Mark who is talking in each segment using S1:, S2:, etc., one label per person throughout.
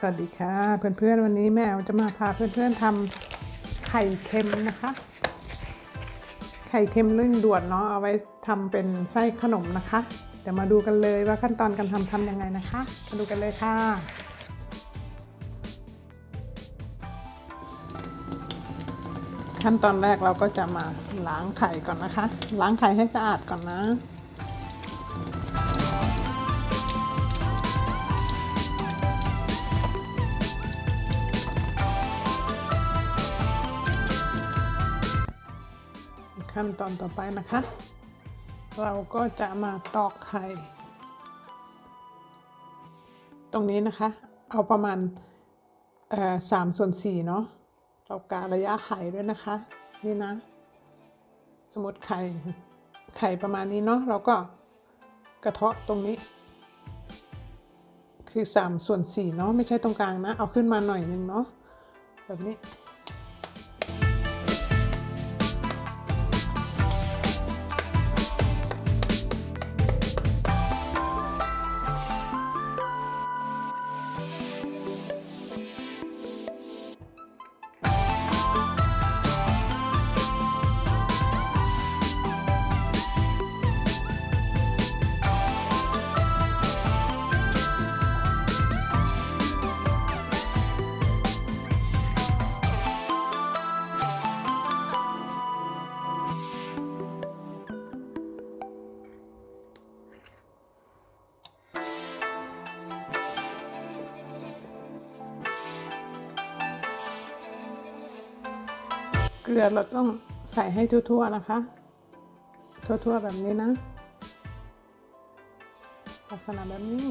S1: สวัสดีค่ะ เพื่อนๆวันนี้แม่จะมาพาเพื่อนๆทำไข่เค็มนะคะ ไข่เค็มเร่งด่วนเนาะเอาไว้ทำเป็นไส้ขนมนะคะเดี๋ยวมาดูกันเลยว่าขั้นตอนการทำทำยังไงนะคะมาดูกันเลยค่ะ ขั้นตอนแรกเราก็จะมาล้างไข่ก่อนนะคะ ล้างไข่ให้สะอาดก่อนนะ ขั้นตอนต่อไปนะคะ เราก็จะมาตอกไข่ ตรงนี้นะคะ เอาประมาณสามส่วนสี่เนาะเราการะยะไข่ด้วยนะคะ นี่นะ สมมติไข่ไข่ประมาณนี้เนาะเราก็กระเทาะตรงนี้ คือสามส่วนสี่เนาะไม่ใช่ตรงกลางนะ เอาขึ้นมาหน่อยนึงเนาะแบบนี้ กลือเราต้องใส่ให้ทั่วๆนะคะ ทั่วๆแบบนี้นะลักษณะแบบนี้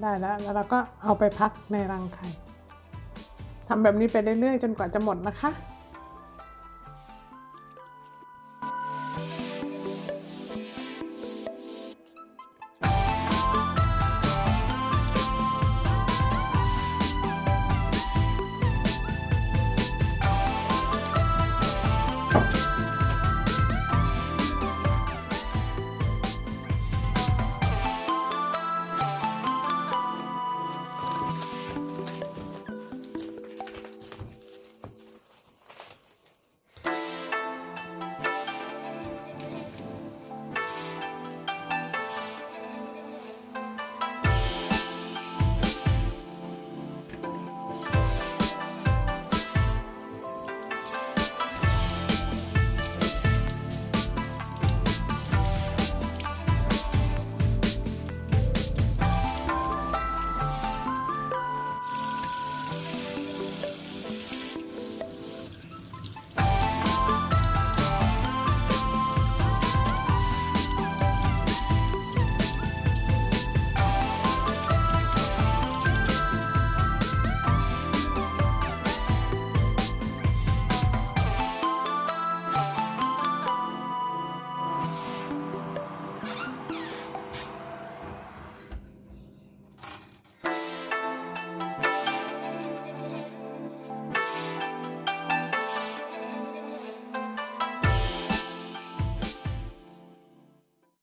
S1: ได้แล้วแล้วเราก็เอาไปพักในรังไข่ทำแบบนี้ไปเรื่อยๆ จนกว่าจะหมดนะคะ